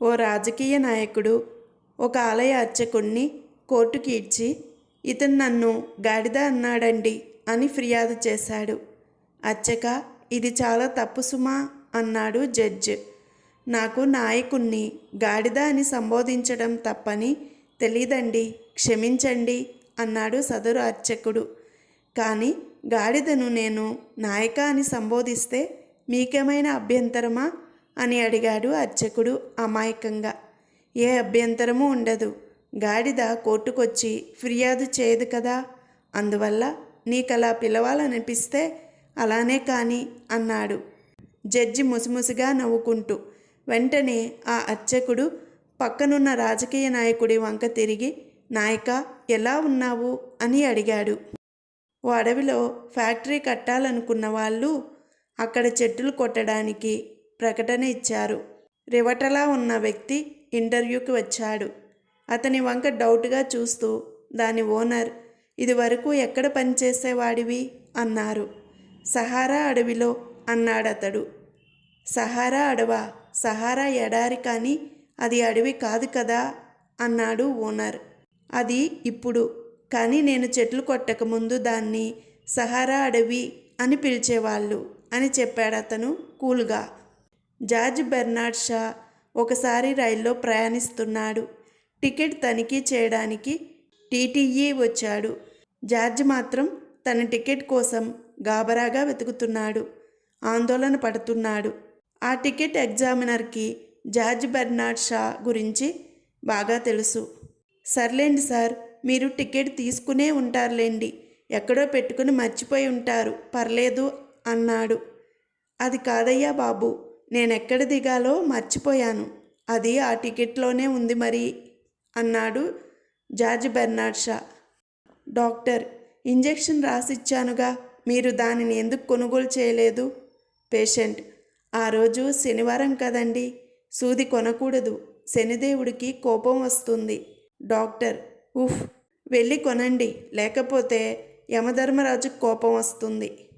ఓ రాజకీయ నాయకుడు ఒక ఆలయ అర్చకుణ్ణి కోర్టుకి ఇచ్చి ఇతను నన్ను గాడిద అన్నాడండి అని ఫిర్యాదు చేశాడు. అర్చక ఇది చాలా తప్పు సుమా అన్నాడు జడ్జ్. నాకు నాయకుణ్ణి గాడిద అని సంబోధించడం తప్పని తెలీదండి క్షమించండి అన్నాడు సదరు అర్చకుడు. కానీ గాడిదను నేను నాయక అని సంబోధిస్తే మీకేమైనా అభ్యంతరమా? అని అడిగాడు అర్చకుడు అమాయకంగా. ఏ అభ్యంతరము ఉండదు. గాడిద కోర్టుకొచ్చి ఫిర్యాదు చేయదు కదా? అందువల్ల నీకలా పిలవాలనిపిస్తే అలానే కాని అన్నాడు. జడ్జి ముసిముసిగా నవ్వుకుంటూ వెంటనే ఆ అర్చకుడు పక్కనున్న రాజకీయ నాయకుడి వంక తిరిగి నాయక ఎలా ఉన్నావు? అని అడిగాడు. ఓ అడవిలో ఫ్యాక్టరీ కట్టాలనుకున్న వాళ్ళు అక్కడ చెట్టులు కొట్టడానికి ప్రకటన ఇచ్చారు. రివటలా ఉన్న వ్యక్తి ఇంటర్వ్యూకి వచ్చాడు. అతని వంక డౌట్గా చూస్తూ దాని ఓనర్ ఇదివరకు ఎక్కడ పనిచేసేవాడివి అన్నారు. సహారా అడవిలో అన్నాడతడు. సహారా అడవా? సహారా ఎడారి కానీ అది అడవి కాదు కదా? అన్నాడు ఓనర్. అది ఇప్పుడు. కానీ నేను చెట్లు కొట్టకముందు దాన్ని సహారా అడవి అని పిలిచేవాళ్ళు అని చెప్పాడు అతను కూల్గా. జార్జ్ బెర్నార్డ్ షా ఒకసారి రైల్లో ప్రయాణిస్తున్నాడు. టికెట్ తనిఖీ చేయడానికి టీటీఈ వచ్చాడు. జార్జ్ మాత్రం తన టికెట్ కోసం గాబరాగా వెతుకుతున్నాడు. ఆందోళన పడుతున్నాడు. ఆ టికెట్ ఎగ్జామినర్కి జార్జ్ బెర్నార్డ్ షా గురించి బాగా తెలుసు. సర్లేండి సార్ మీరు టికెట్ తీసుకునే ఉంటారులేండి. ఎక్కడో పెట్టుకుని మర్చిపోయి ఉంటారు. పర్లేదు అన్నాడు. అది కాదయ్యా బాబు నేనెక్కడ దిగాలో మర్చిపోయాను. అది ఆ టికెట్లోనే ఉంది మరి అన్నాడు George Bernard Shaw. Doctor injection రాసిచ్చానుగా మీరు దానిని ఎందుకు కొనుగోలు చేయలేదు? పేషెంట్ ఆ రోజు శనివారం కదండి సూది కొనకూడదు శనిదేవుడికి కోపం వస్తుంది. డాక్టర్ ఉఫ్ వెళ్ళి కొనండి లేకపోతే యమధర్మరాజుకు కోపం వస్తుంది.